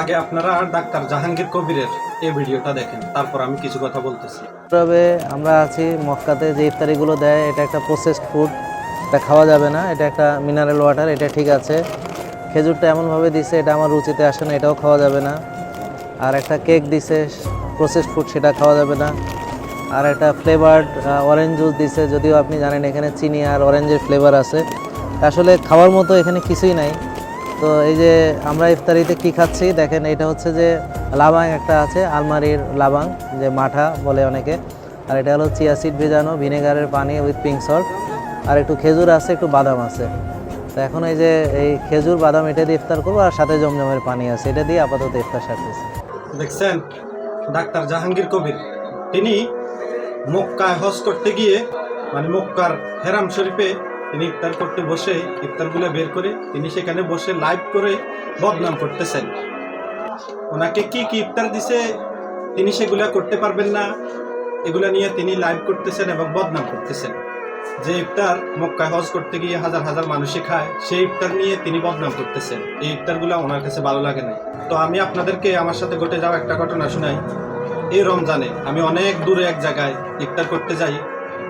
আগে আপনারা ডাক্তার জাহাঙ্গীর কবিরের এই ভিডিওটা দেখেন, তারপর আমি কিছু কথা বলতেছি। তবে আমরা আছি মক্কাতে, যে ইফতারিগুলো দেয়, এটা একটা প্রসেসড ফুড এটা খাওয়া যাবে না, এটা একটা মিনারেল ওয়াটার এটা ঠিক আছে। খেজুরটা এমনভাবে দিছে, এটা আমার রুচিতে আসে না, এটাও খাওয়া যাবে না। আর একটা কেক দিছে প্রসেসড ফুড সেটা খাওয়া যাবে না। আর একটা ফ্লেভার্ড অরেঞ্জ জুস দিছে, যদিও আপনি জানেন এখানে চিনি আর অরেঞ্জের ফ্লেভার আছে। আসলে খাওয়ার মতো এখানে কিছুই নাই। তো এই যে আমরা ইফতারিতে কি খাচ্ছি? দেখেন, এটা হচ্ছে যে লাবাং একটা আছে, আলমারির লাবাং, যে মাঠা বলে অনেকে। আর এটা হলো চিয়া সিড ভেজানো, ভিনেগারের পানি উইথ পিঙ্ক সল্ট আর একটু খেজুর আছে, একটু বাদাম আছে। তো এখন এই যে এই খেজুর, বাদাম, এটা দিয়ে ইফতার করব, আর সাথে জমজমের পানি আছে। এটা দিয়ে আপাতত ইফতার সারতেছি। দেখছেন, ডাক্তার জাহাঙ্গীর কবির। তিনি মক্কায় হজ করতে গিয়ে মানে মক্কার হেরাম শরীফে তিনি ইফতার করতে বসে ইফতারগুলো বের করে তিনি সেখানে বসে লাইভ করে বদনাম করতেছেন। ওনাকে কি কি ইফতার দিছে তিনি সেগুলা করতে পারবেন না, এগুলা নিয়ে তিনি লাইভ করতেছেন এবং বদনাম করতেছেন। যে ইফতার মক্কায় হজ করতে গিয়ে হাজার হাজার মানুষে খায়, সেই ইফতার নিয়ে তিনি বদনাম করতেছেন। এই ইফতারগুলো ওনার কাছে ভালো লাগে না তো আমি আপনাদেরকে আমার সাথে ঘটে যাওয়া একটা ঘটনা শোনাই। এই রমজানে আমি অনেক দূরে এক জায়গায় ইফতার করতে যাই।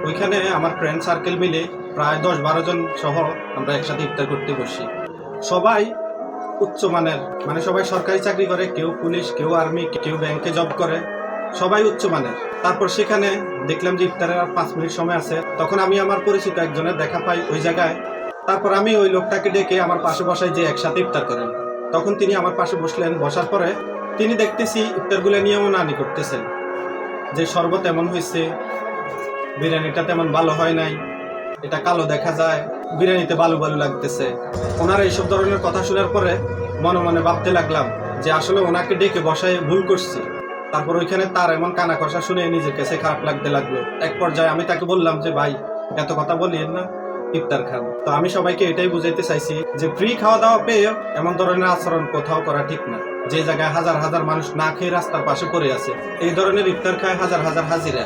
ওইখানে আমার ফ্রেন্ড সার্কেল মিলে প্রায় দশ বারো জন সহ আমরা একসাথে ইফতার করতে বসি। সবাই উচ্চমানের মানে সবাই সরকারি চাকরি করে, কেউ পুলিশ, কেউ আর্মি, কেউ ব্যাংকে জব করে, সবাই উচ্চমানের তারপর সেখানে দেখলাম যে ইফতারের আর পাঁচ মিনিট সময় আছে। তখন আমি আমার পরিচিত একজনের দেখা পাই ওই জায়গায়। তারপর আমি ওই লোকটাকে ডেকে আমার পাশে বসাই যে একসাথে ইফতার করেন। তখন তিনি আমার পাশে বসলেন। বসার পরে তিনি দেখতেছি ইফতারগুলো নিয়েও নানি করতেছেন। যে শরবত এমন হয়েছে, বিরিয়ানিটা তেমন ভালো হয় নাই। এটা কালো দেখা যায়, বিরিয়ানিতে বালু বালু লাগতেছে। ওনার এইসব ধরনের কথা শোনার পরে মনে মনে ভাবতে লাগলাম যে আসলে ওনাকে ডেকে বসায় ভুল করছি। তারপর ওইখানে তার এমন কানা কষা শুনে নিজের কাছে খারাপ লাগতে লাগল। এক পর্যায়ে আমি তাকে বললাম যে, ভাই, এত কথা বলিয়েন না, ইফতার খান। তো আমি সবাইকে এটাই বুঝাইতে চাইছি যে ফ্রি খাওয়া দাওয়া পেয়ে এমন ধরনের আচরণ কোথাও করা ঠিক না। যে জায়গায় হাজার হাজার মানুষ না খেয়ে রাস্তার পাশে পড়ে আছে, এই ধরনের ইফতার খায় হাজার হাজার হাজিরা।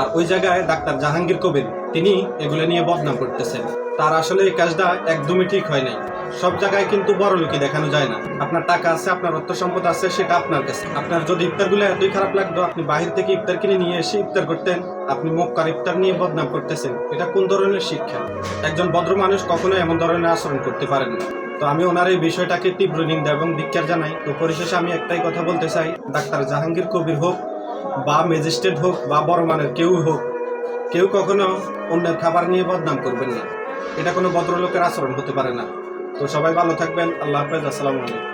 আর ওই জায়গায় ডাক্তার জাহাঙ্গীর কবির, তিনি এগুলো নিয়ে বদনাম করতেছেন। তার আসলে এই কাজটা একদমই ঠিক হয় নাই। সব জায়গায় কিন্তু বড় লোকই দেখানো যায় না। আপনার টাকা আছে, আপনার অর্থ সম্পদ আছে, সেটা আপনার কাছে। আপনার যদি ইফতারগুলো এতই খারাপ লাগতো, আপনি বাহির থেকে ইফতার কিনে নিয়ে এসে ইফতার করতেন, আপনি মক্কার ইফতার নিয়ে বদনাম করতেছেন। এটা কোন ধরনের শিক্ষা? একজন ভদ্র মানুষ কখনো এমন ধরনের আচরণ করতে পারেন তো আমি ওনার এই বিষয়টাকে তীব্র নিন্দা এবং ধিক্কার জানাই। তো পরিশেষে আমি একটাই কথা বলতে চাই, ডাক্তার জাহাঙ্গীর কবির হোক বা ম্যাজিস্ট্রেট হোক বা বড় মানের কেউ হোক, কেউ কখনো অন্যের খাবার নিয়ে বদনাম করবেন না। এটা কোনো ভদ্রলোকের আচরণ হতে পারে না। তো সবাই ভালো থাকবেন। আল্লাহ হাফেজ। আসসালামু আলাইকুম।